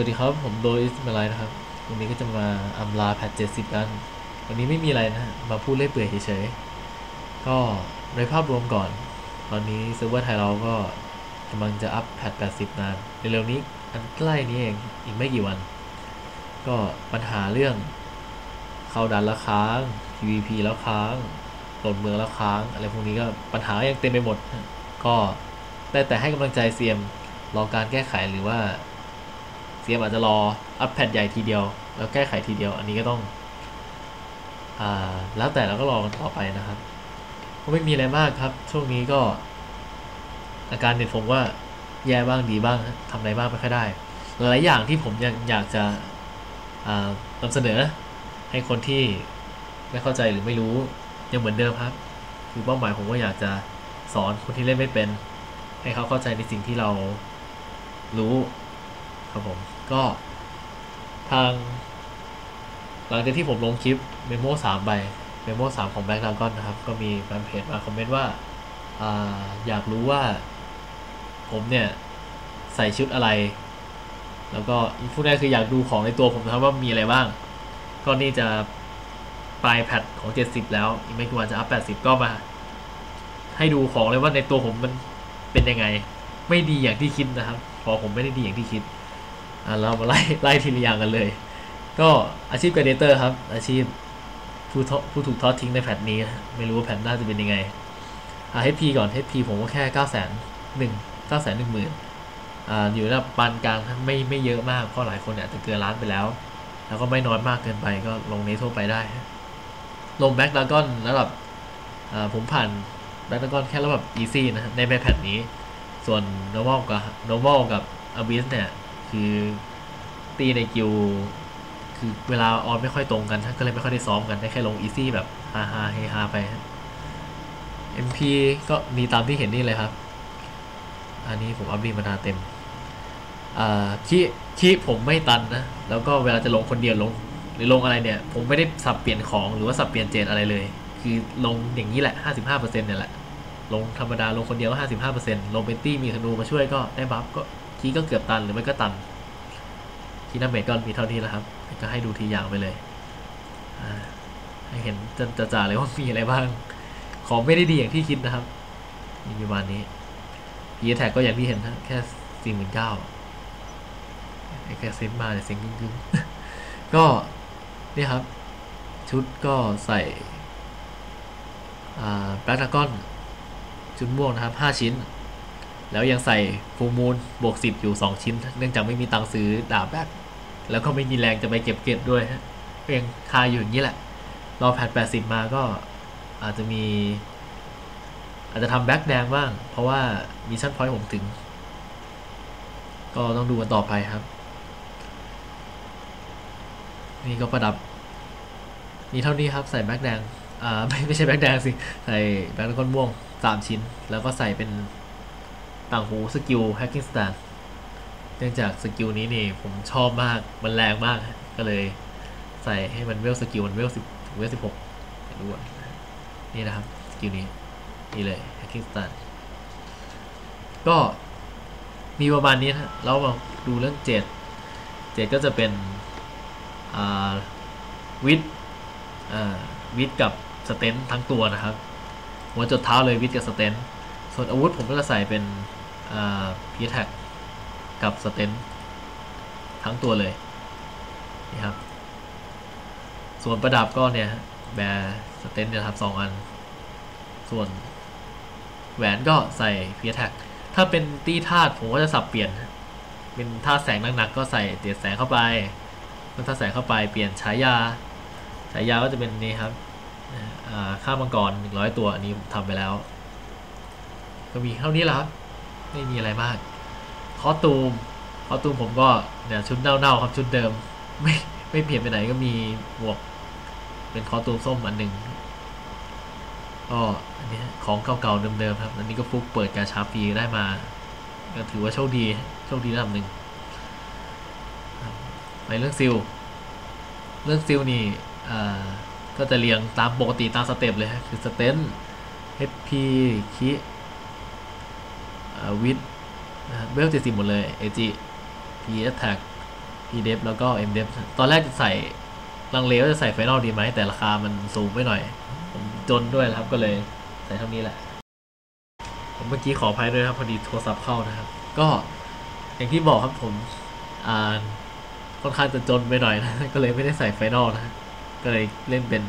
วัสดีครับ ผมโดอิสมาไลนะครับ วันนี้ก็จะมาอำลาแพท70กัน วันนี้ไม่มีอะไรนะ มาพูดเล่เปื่อยเฉยๆ ก็ในภาพรวมก่อน ตอนนี้เซิร์ฟเวอร์ไทยเราก็กำลังจะอัพแพท80นานเร็วๆนี้อันใกล้นี้เองอีกไม่กี่วัน ก็ปัญหาเรื่อง เข้าดันแล้วค้าง PVP แล้วค้างหลดเมืองแล้วค้าง อะไรพวกนี้ก็ปัญหายังเต็มไปหมด ก็ได้แต่ให้กำลังใจเซียมรอการแก้ไขหรือว่า ซียมอาจจะรออัปแพดใหญ่ทีเดียว แล้วแก้ไขทีเดียว อันนี้ก็ต้องอ่าแล้วแต่เราก็รอกันต่อไปนะครับก็ไม่มีอะไรมากครับ ช่วงนี้ก็ อาการเน็ตผมว่าแย่บ้างดีบ้างทำอะไรบ้างไม่ค่อยได้ หลายอย่างที่ผมยังอยากจะอ่านำเสนอ ให้คนที่ไม่เข้าใจหรือไม่รู้ยังเหมือนเดิมครับ คือเป้าหมายผมก็อยากจะสอนคนที่เล่นไม่เป็น ให้เขาเข้าใจในสิ่งที่เรารู้ครับผม ก็ทาง หลังจากที่ผมลงคลิปเมโม่สามใบเมโม่สามของแบล็กดากอนนะครับ ก็มีแฟนเพจมาคอมเมนต์ว่าอาอยากรู้ว่า ผมเนี่ย ใส่ชุดอะไร แล้วก็อีกพูดง่ายคืออยากดูของในตัวผมนะครับว่ามีอะไรบ้าง ก็นี่จะปลายแพทของ 70 แล้ว อีกไม่กี่วันจะอัพ 80 ก็มา ให้ดูของเลยว่าในตัวผมมันเป็นยังไง ไม่ดีอย่างที่คิดนะครับ พอผมไม่ได้ดีอย่างที่คิด อะเรามาไล่ไล่ทีละอย่างกันเลย ก็อาชีพก l เดเตอร์ครับ อาชีพผู้ทผู้ถูกทอดทิ้งในแพทนี้ ไม่รู้ว่าแพทหน้าจะเป็นยังไงอ่า HP ก่อน HP ผมก็แค่9 0 0 0 0 0 1 9 1 0 0 0 0อ่าอยู่ระดับปานกลางไม่ไม่เยอะมาก เพราะหลายคนเนี่ยจะเกินล้านไปแล้ว แล้วก็ไม่น้อยมากเกินไปก็ลงในทั่วไปได้ ลงแบ็กดากอนระดับอ่าผมผ่านแบ็กดากอนแค่ระดับ easy นะฮะในแพทนี้ ส่วน normal กับ normal กับ abyss เนี่ย คือตีในกิวคือเวลาออนไม่ค่อยตรงกันก็เลยไม่ค่อยได้ซ้อมกันได้แค่ลงอีซี่แบบฮาฮาเฮฮาไป MP ก็มีตามที่เห็นนี่เลยครับ อันนี้ผมอัพดีมานาเต็มคีคีผมไม่ตันนะ แล้วก็เวลาจะลงคนเดียวลง หรือลงอะไรเนี่ย ผมไม่ได้สับเปลี่ยนของหรือว่าสับเปลี่ยนเจนอะไรเลย คือลงอย่างนี้แหละ 55%เนี่ยแหละ ลงธรรมดาลงคนเดียวก็ 55%ลงเป็นตี้มีธนูมาช่วยก็ได้บัฟก็ คีก็เกือบตันหรือไม่ก็ตันคีนาเมจก็มีเท่านี้แหละครับ ก็ให้ดูทีอย่างไปเลยให้เห็นจะจ่าเลยว่ามีอะไรบ้าง ของไม่ได้ดีอย่างที่คิดนะครับมีประมาณนี้พีแท็กก็อย่างที่เห็นนะแค่สี่หมื่นเก้าไอ้แค่เซ็นมาเนี่ยเซ็งกึ้งๆ ก็นี่ครับ ชุดก็ใส่แบล็กดากอน ชุดม่วงนะครับห้าชิ้น แล้วยังใส่ฟูมูลบวกสิบอยู่สองชิ้น เนื่องจากไม่มีตังค์ซื้อดาบแบ็คแล้วก็ไม่มีแรงจะไปเก็บเก็บด้วยฮะก็ยังคาอยู่อย่างนี้แหละ รอแพทแปดสิบมาก็อาจจะมี อาจจะทำแบ็คแดงบ้าง เพราะว่ามีชั่นพอยต์ผมถึง ก็ต้องดูกันต่อไปครับ นี่ก็ประดับ มีเท่านี้ครับใส่แบ็คแดง อ่าไม่ไม่ใช่แบ็คแดงสิ ใส่แบ็คก้นม่วงสามชิ้น แล้วก็ใส่เป็น ต่างหูสกิล hacking stand เนื่องจากสกิลนี้นี่ผมชอบมากมันแรงมากก็เลยใส่ให้มันเวลสกิลมันเวลสิบถึงเวลสิบหกดูอะนี่นะครับสกิลนี้นี่เลย hacking stand ก็มีประมาณนี้นะแล้วมาดูเรื่องเจ็ดเจ็ดก็จะเป็นวิดวิดกับสเตนทั้งตัวนะครับหัวจดเท้าเลยวิดกับสเตนส่วนอาวุธผมก็จะใส่เป็น พีแท็กกับสเตนทั้งตัวเลยนี่ครับ ส่วนประดับก็เนี่ยแบร์สเตนเนี่ยครับสองอัน ส่วนแหวนก็ใส่พีแท็กถ้าเป็นตีธาตุผมก็จะสับเปลี่ยน เป็นธาตุแสงหนักๆก็ใส่เตียแสงเข้าไปมันถ้าแสงเข้าไปเปลี่ยนฉายาฉายาก็จะเป็นนี่ครับอ่าข้ามังกรหนึ่งร้อยตัวอันนี้ทำไปแล้ว ก็มีเท่านี้แหละครับ ไม่มีอะไรมาก คอตูม คอตูมผมก็เนี่ยชุดเน่าๆครับชุดเดิม ไม่ไม่เปลี่ยนไปไหนก็มีหมวก เป็นคอตูมส้มอันหนึ่งก็อันนี้ของเก่าๆเดิมๆครับ อันนี้ก็ฟุกเปิดกาชาฟรีได้มา ก็ถือว่าโชคดี โชคดีระดับหนึ่งไปเรื่องซิล เรื่องซิลนี่ก็จะเรียงตามปกติตามสเต็ปเลยคือสเตน HP คิ วิดเวลเจ็ดสิบหมดเลย AG P Attack PDEF แล้วก็ MDEF ตอนแรกจะใส่ลังเลว่าจะใส่ไฟนอลดีไหมแต่ราคามันสูงไปหน่อย ผมจนด้วยครับก็เลยใส่เท่านี้แหละ ผมเมื่อกี้ขออภัยด้วยครับ พอดีโทรศัพท์เข้านะครับ ก็อย่างที่บอกครับผมอ่านค่อนข้างจะจนไปหน่อยนะ ก็เลยไม่ได้ใส่ไฟนอลนะ ก็เลยเล่นเป็น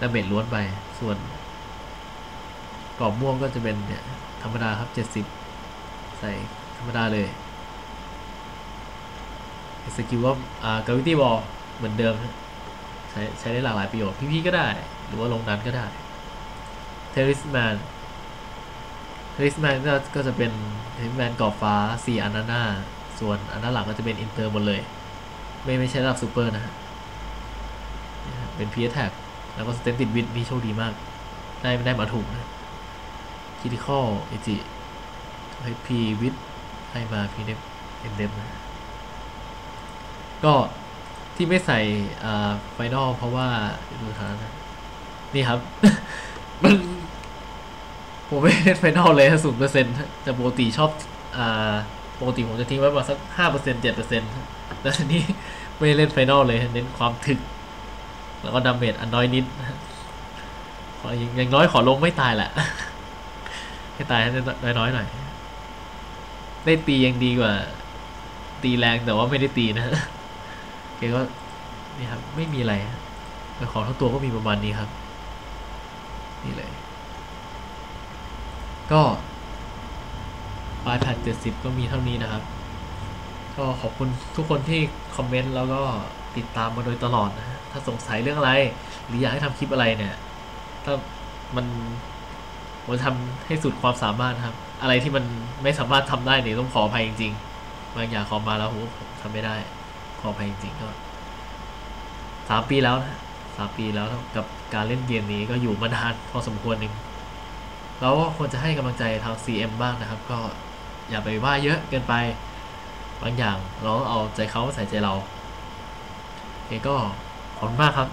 ดาเมจล้วนไป ส่วน รอบม่วงก็จะเป็นเนี่ยธรรมดาครับเจ็ดสิบใส่ธรรมดาเลยสกิลว่าอ่ากาวิตี้บอลเหมือนเดิม ใช้ใช้ได้หลากหลายประโยชน์ พี่ๆก็ได้ หรือว่าลงนั้นก็ได้เทริสแมนเทริสแมนก็ก็จะเป็นเทริสแมนกรอบฟ้าสีอันหน้าหน้า ส่วนอันด้าหลังก็จะเป็นอินเตอร์หมดเลย ไม่ไม่ใช่ระดับซูเปอร์นะเนี่ยฮะเป็นพีเอแท็กแล้วก็สเตนติดวิดนี่โชคดีมาก ได้ไม่ได้มาถูกนะ คิติคอลเอจิให้พีวิดให้มาพีเดฟเอ็มเดฟนะ ก็ที่ไม่ใส่อ่าไฟนอลเพราะว่าดูฐานนะนี่ครับ มันผมไม่เล่นไฟนอลเลยศูนย์เปอร์เซ็นต์แต่ปกติชอบอ่าปกติผมจะทิ้งไว้ประมาณสักห้าเปอร์เซ็นต์เจ็ดเปอร์เซ็นต์แล้วทีนี้ไม่เล่นไฟนอลเลย เน้นความถึก แล้วก็ดาเมจอันน้อยนิดย่างอย่างน้อยขอลงไม่ตายแหละ ให้ตายให้น้อยๆหน่อย ได้ตียังดีกว่า ตีแรงแต่ว่าไม่ได้ตีนะโอเคก็นี่ครับ ไม่มีอะไรฮะแต่ของทั้งตัวก็มีประมาณนี้ครับ นี่เลย ก็ปลายแพท70ก็มีเท่านี้นะครับ ก็ขอบคุณทุกคนที่คอมเมนต์แล้วก็ติดตามมาโดยตลอดนะฮะถ้าสงสัยเรื่องอะไร หรืออยากให้ทำคลิปอะไรเนี่ย ถ้ามัน ผมจะทำให้สุดความสามารถครับ อะไรที่มันไม่สามารถทำได้เนี่ยต้องขออภัยจริงๆบางอย่างขอมาแล้วโหผมทำไม่ได้ ขออภัยจริงๆก็สามปีแล้วนะสามปีแล้วกับการเล่นเกมนี้ก็อยู่มานานพอสมควรหนึ่งแล้วก็ควรจะให้กำลังใจทาง CM บ้างนะครับ ก็อย่าไปว่าเยอะเกินไป บางอย่างเราเอาใจเขามาใส่ใจเราโอเคก็ขอบคุณมากครับ